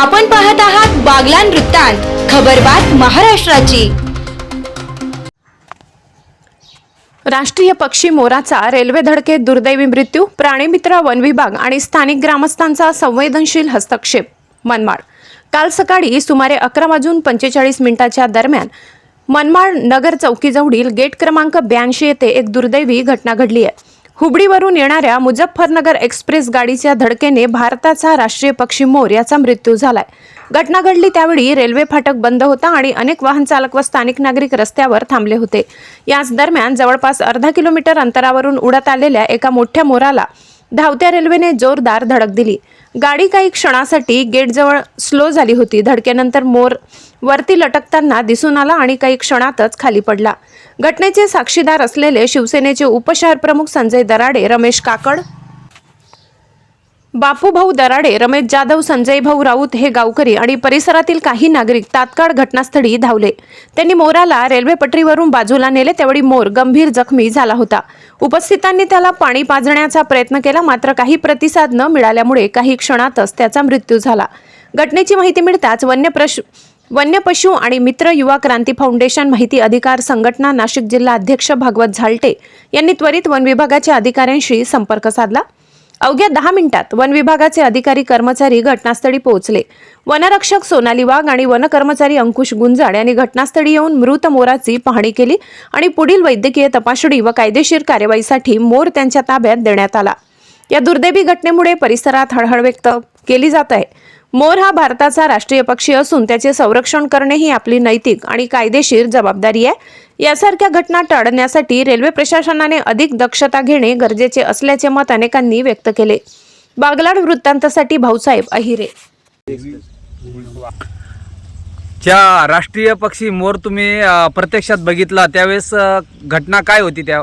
आपण पाहत आहात बागलान वृत्तांत खबरबात महाराष्ट्राची. राष्ट्रीय पक्षी मोराचा रेल्वे धडकेत दुर्दैवी मृत्यू प्राणीमित्र वन विभाग आणि स्थानिक ग्रामस्थांचा संवेदनशील हस्तक्षेप मनमाड. काल सकाळी सुमारे अकरा वाजून पंचेचाळीस मिनिटाच्या दरम्यान मनमाड नगर चौकीजवळील गेट क्रमांक ब्याऐंशी येथे एक दुर्दैवी घटना घडली आहे. हुबळीवरून येणाऱ्या मुझफ्फरनगर एक्सप्रेस गाडीच्या धडकेने भारताचा राष्ट्रीय पक्षी मोर याचा मृत्यू झालाय. घटना घडली त्यावेळी रेल्वे फाटक बंद होता आणि अनेक वाहन चालक व स्थानिक नागरिक रस्त्यावर थांबले होते. याच दरम्यान जवळपास अर्धा किलोमीटर अंतरावरून उडत आलेल्या एका मोठ्या मोराला धावत्या रेल्वेने जोरदार धडक दिली. गाडी काही क्षणासाठी गेटजवळ स्लो झाली होती. धडकेनंतर मोर वरती लटकताना दिसून आला आणि काही क्षणातच खाली पडला. घटनेचे साक्षीदार असलेले शिवसेनेचे उपशहर प्रमुख संजय दराडे रमेश काकड बापूभाऊ दराडे रमेश जाधव संजय भाऊ राऊत हे गावकरी आणि परिसरातील काही नागरिक तात्काळ घटनास्थळी धावले. त्यांनी मोराला रेल्वे पटरीवरून बाजूला नेले त्यावेळी मोर गंभीर जखमी झाला होता. उपस्थितांनी त्याला पाणी पाजण्याचा प्रयत्न केला मात्र काही प्रतिसाद न मिळाल्यामुळे काही क्षणातच त्याचा मृत्यू झाला. घटनेची माहिती मिळताच वन्य प्रश वन्य पशु आणि मित्र युवा क्रांती फाउंडेशन माहिती अधिकार संघटना नाशिक जिल्हा अध्यक्ष भागवत झालटे यांनी त्वरित वन विभागाच्या अधिकाऱ्यांशी संपर्क साधला. अवघ्या दहा मिनिटात वन विभागाचे अधिकारी कर्मचारी घटनास्थळी पोहोचले. वनरक्षक सोनाली वाघ आणि वनकर्मचारी अंकुश गुंजाड यांनी घटनास्थळी येऊन मृत मोराची पाहणी केली आणि पुढील वैद्यकीय तपासणी व कायदेशीर कार्यवाहीसाठी मोर त्यांच्या ताब्यात देण्यात आला. या दुर्दैवी घटनेमुळे परिसरात हळहळ व्यक्त केली जात आहे. मोर हा भारताचा राष्ट्रीय पक्षी असून त्याचे संरक्षण करणे ही आपली नैतिक आणि कायदेशीर जबाबदारी आहे. यासारख्या घटना टाळण्यासाठी रेल्वे प्रशासनाने अधिक दक्षता घेणे गरजेचे असल्याचे मत अनेकांनी व्यक्त केले. बागलाड वृत्तांतासाठी भाऊसाहेब अहिरे. ज्या राष्ट्रीय पक्षी मोर तुम्ही प्रत्यक्षात बघितला त्यावेळेस घटना काय होती त्या?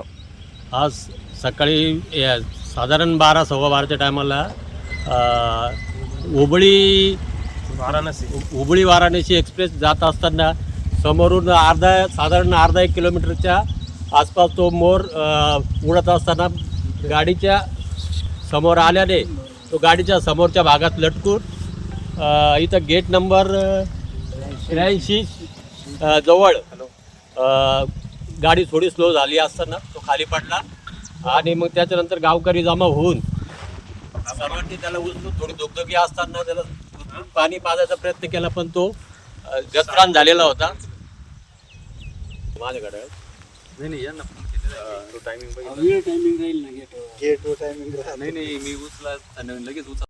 आज सकाळी या साधारण बारा सव्वा बाराच्या टायमाला हुबळी वाराणसी. हुबळी वाराणसी एक्सप्रेस जात असताना समोरून अर्धा साधारण अर्धा एक किलोमीटरच्या आसपास तो मोर उडत असताना गाडीच्या समोर आल्याने तो गाडीच्या समोरच्या भागात लटकून इथं गेट नंबर त्र्याऐंशी जवळ गाडी थोडी स्लो झाली असताना तो खाली पडला आणि मग त्याच्यानंतर गावकरी जमा होऊन सर्वांनी त्याला उचलून थोडी धुकधुकी असताना त्याला उचलून पाणी पाजायचा प्रयत्न केला पण तो अ, गतरान झालेला होता. माझ्याकडे नाही नाही नाही नाही मी उचला आणि लगेच उचला